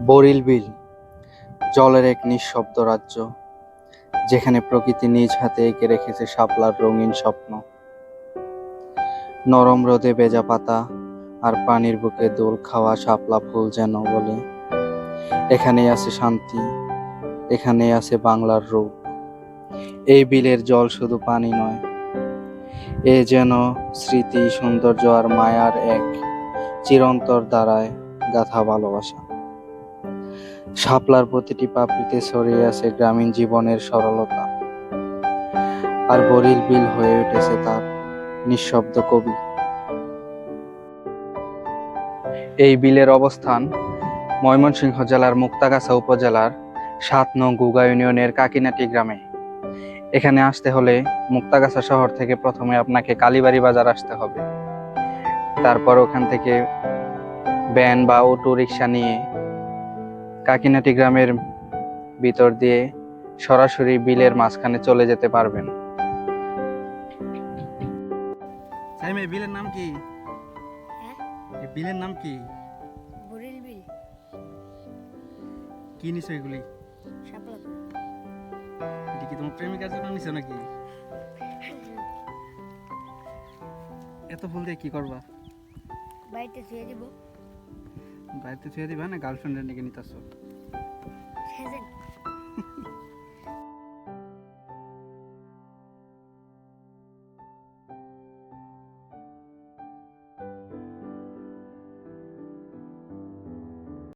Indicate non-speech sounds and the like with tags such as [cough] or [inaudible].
বরিল বিল, জলের এক নিঃশব্দ রাজ্য, যেখানে প্রকৃতি নিজ হাতে এঁকে রেখেছে শাপলার রঙিন স্বপ্ন। নরম রোদে ভেজা পাতা আর পানির বুকে দোল খাওয়া শাপলা ফুল যেন বলে, এখানেই আছে শান্তি, এখানেই আছে বাংলার রূপ। এই বিলের জল শুধু পানি নয়, এ যেন স্মৃতি, সৌন্দর্য আর মায়ার এক চিরন্তর দ্বারায় গাথা ভালোবাসা। শাপলার প্রতিটি পাপড়িতে ছড়িয়ে আছে গ্রামীণ জীবনের সরলতা। আর বরিল বিল হয়ে উঠেছে তার নিঃশব্দ কবি। এই বিলের অবস্থান ময়মনসিংহ জেলার মুক্তাগাছা উপজেলার সাত নং গুগা ইউনিয়নের কাকিনাটি গ্রামে। এখানে আসতে হলে মুক্তাগাছা শহর থেকে প্রথমে আপনাকে কালীবাড়ি বাজার আসতে হবে। তারপর ওখান থেকে ভ্যান বা অটো রিক্সা নিয়ে কাকিনাটি গ্রামের ভিতর দিয়ে সরাসরি বিলের মাঝখানে চলে যেতে পারবেন। সাইম বিলের নাম কি? হ্যাঁ? বিলের নাম কি? বিল। কি নিছো এগুলি? শাপলা এটা কি তোমার প্রেমিকার জন্য নিছো নাকি? [laughs] এত ফুল দিয়ে কি করবা? বাড়িতে ছুঁয়ে দিব। বাড়িতে ছুঁয়ে দিবা না গার্লফ্রেন্ডের নিতে নিতেছো।